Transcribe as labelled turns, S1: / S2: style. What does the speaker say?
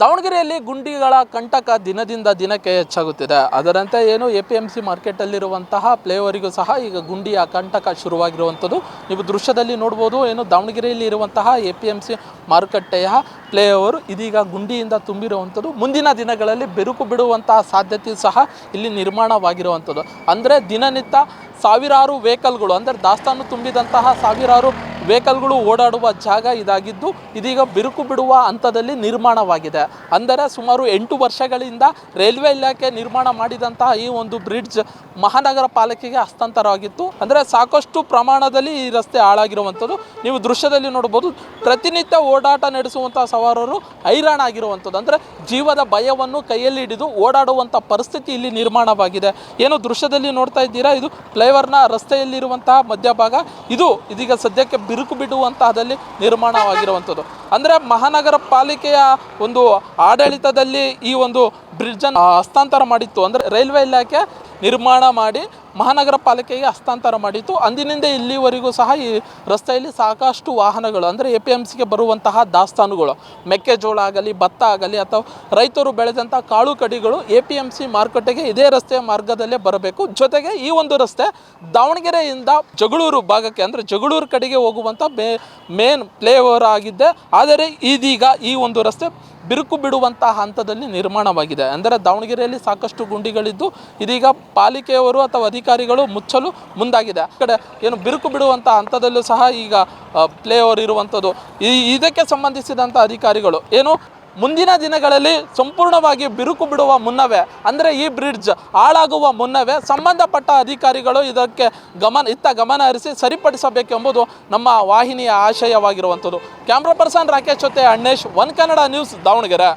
S1: ದಾವಣಗೆರೆಯಲ್ಲಿ ಗುಂಡಿಗಳ ಕಂಟಕ ದಿನದಿಂದ ದಿನಕ್ಕೆ ಹೆಚ್ಚಾಗುತ್ತಿದೆ. ಅದರಂತೆ ಏನು ಎ ಪಿ ಎಂ ಸಿ ಮಾರ್ಕೆಟಲ್ಲಿರುವಂತಹ ಫ್ಲೇವರಿಗೂ ಸಹ ಈಗ ಗುಂಡಿಯ ಕಂಟಕ ಶುರುವಾಗಿರುವಂಥದ್ದು. ನೀವು ದೃಶ್ಯದಲ್ಲಿ ನೋಡ್ಬೋದು, ಏನು ದಾವಣಗೆರೆಯಲ್ಲಿ ಇರುವಂತಹ ಎ ಪಿ ಎಂ ಸಿ ಮಾರುಕಟ್ಟೆಯ ಫ್ಲೇಓವರ್ ಇದೀಗ ಗುಂಡಿಯಿಂದ ತುಂಬಿರುವಂಥದ್ದು. ಮುಂದಿನ ದಿನಗಳಲ್ಲಿ ಬೆರುಕು ಬಿಡುವಂತಹ ಸಾಧ್ಯತೆ ಸಹ ಇಲ್ಲಿ ನಿರ್ಮಾಣವಾಗಿರುವಂಥದ್ದು. ಅಂದರೆ ದಿನನಿತ್ಯ ಸಾವಿರಾರು ವೆಹಿಕಲ್ಗಳು, ಅಂದರೆ ದಾಸ್ತಾನು ತುಂಬಿದಂತಹ ಸಾವಿರಾರು ವೆಹಿಕಲ್ಗಳು ಓಡಾಡುವ ಜಾಗ ಇದಾಗಿದ್ದು ಇದೀಗ ಬಿರುಕು ಬಿಡುವ ಹಂತದಲ್ಲಿ ನಿರ್ಮಾಣವಾಗಿದೆ. ಅಂದರೆ ಸುಮಾರು ಎಂಟು ವರ್ಷಗಳಿಂದ ರೈಲ್ವೆ ಇಲಾಖೆ ನಿರ್ಮಾಣ ಮಾಡಿದಂತಹ ಈ ಒಂದು ಬ್ರಿಡ್ಜ್ ಮಹಾನಗರ ಪಾಲಿಕೆಗೆ ಹಸ್ತಾಂತರವಾಗಿತ್ತು. ಅಂದರೆ ಸಾಕಷ್ಟು ಪ್ರಮಾಣದಲ್ಲಿ ಈ ರಸ್ತೆ ಹಾಳಾಗಿರುವಂಥದ್ದು. ನೀವು ದೃಶ್ಯದಲ್ಲಿ ನೋಡ್ಬೋದು ಪ್ರತಿನಿತ್ಯ ಓಡಾಟ ನಡೆಸುವಂತಹ ಸವಾರರು ಹೈರಾಣಾಗಿರುವಂಥದ್ದು. ಅಂದರೆ ಜೀವದ ಭಯವನ್ನು ಕೈಯಲ್ಲಿ ಹಿಡಿದು ಓಡಾಡುವಂಥ ಪರಿಸ್ಥಿತಿ ಇಲ್ಲಿ ನಿರ್ಮಾಣವಾಗಿದೆ. ಏನು ದೃಶ್ಯದಲ್ಲಿ ನೋಡ್ತಾ ಇದ್ದೀರಾ? ಇದು ಫ್ಲೈವರ್ನ ರಸ್ತೆಯಲ್ಲಿರುವಂತಹ ಮಧ್ಯಭಾಗ. ಇದು ಇದೀಗ ಸದ್ಯಕ್ಕೆ ಬಿರುಕು ಬಿಡುವಂತಹದಲ್ಲಿ ನಿರ್ಮಾಣವಾಗಿರುವಂಥದ್ದು. ಅಂದರೆ ಮಹಾನಗರ ಪಾಲಿಕೆಯ ಒಂದು ಆಡಳಿತದಲ್ಲಿ ಈ ಒಂದು ಬ್ರಿಡ್ಜನ್ನು ಹಸ್ತಾಂತರ ಮಾಡಿತ್ತು. ಅಂದರೆ ರೈಲ್ವೆ ಇಲಾಖೆ ನಿರ್ಮಾಣ ಮಾಡಿ ಮಹಾನಗರ ಪಾಲಿಕೆಗೆ ಹಸ್ತಾಂತರ ಮಾಡಿತ್ತು. ಅಂದಿನಿಂದ ಇಲ್ಲಿವರೆಗೂ ಸಹ ಈ ರಸ್ತೆಯಲ್ಲಿ ಸಾಕಷ್ಟು ವಾಹನಗಳು, ಅಂದರೆ ಎ ಪಿ ಎಂ ಸಿಗೆ ಬರುವಂತಹ ದಾಸ್ತಾನುಗಳು, ಮೆಕ್ಕೆಜೋಳ ಆಗಲಿ, ಭತ್ತ ಆಗಲಿ, ಅಥವಾ ರೈತರು ಬೆಳೆದಂಥ ಕಾಳು ಕಡಿಗಳು ಎ ಪಿ ಎಂ ಸಿ ಮಾರುಕಟ್ಟೆಗೆ ಇದೇ ರಸ್ತೆಯ ಮಾರ್ಗದಲ್ಲೇ ಬರಬೇಕು. ಜೊತೆಗೆ ಈ ಒಂದು ರಸ್ತೆ ದಾವಣಗೆರೆಯಿಂದ ಜಗಳೂರು ಭಾಗಕ್ಕೆ, ಅಂದರೆ ಜಗಳೂರು ಕಡೆಗೆ ಹೋಗುವಂಥ ಮೇ, ಮೇನ್ ಫ್ಲೇಓವರ್ ಆಗಿದ್ದೆ ಆದರೆ ಇದೀಗ ಈ ಒಂದು ರಸ್ತೆ ಬಿರುಕು ಬಿಡುವಂತಹ ಹಂತದಲ್ಲಿ ನಿರ್ಮಾಣವಾಗಿದೆ. ಅಂದರೆ ದಾವಣಗೆರೆಯಲ್ಲಿ ಸಾಕಷ್ಟು ಗುಂಡಿಗಳಿದ್ದು, ಇದೀಗ ಪಾಲಿಕೆಯವರು ಅಥವಾ ಅಧಿಕಾರಿಗಳು ಮುಚ್ಚಲು ಮುಂದಾಗಿದೆ. ಆ ಕಡೆ ಏನು ಬಿರುಕು ಬಿಡುವಂಥ ಹಂತದಲ್ಲೂ ಸಹ ಈಗ ಫ್ಲೇಓವರ್ ಇರುವಂಥದ್ದು ಈ, ಇದಕ್ಕೆ ಸಂಬಂಧಿಸಿದಂಥ ಅಧಿಕಾರಿಗಳು ಏನು ಮುಂದಿನ ದಿನಗಳಲ್ಲಿ ಸಂಪೂರ್ಣವಾಗಿ ಬಿರುಕು ಬಿಡುವ ಮುನ್ನವೇ, ಅಂದರೆ ಈ ಬ್ರಿಡ್ಜ್ ಹಾಳಾಗುವ ಮುನ್ನವೇ ಸಂಬಂಧಪಟ್ಟ ಅಧಿಕಾರಿಗಳು ಇದಕ್ಕೆ ಗಮನ, ಇತ್ತ ಗಮನ ಹರಿಸಿ ಸರಿಪಡಿಸಬೇಕೆಂಬುದು ನಮ್ಮ ವಾಹಿನಿಯ ಆಶಯವಾಗಿರುವಂಥದ್ದು ಕ್ಯಾಮ್ರಾ ಪರ್ಸನ್ ರಾಕೇಶ್ ಜೊತೆ ಅಣ್ಣೇಶ್, ಒನ್ ಕನ್ನಡ ನ್ಯೂಸ್ ದಾವಣಗೆರೆ.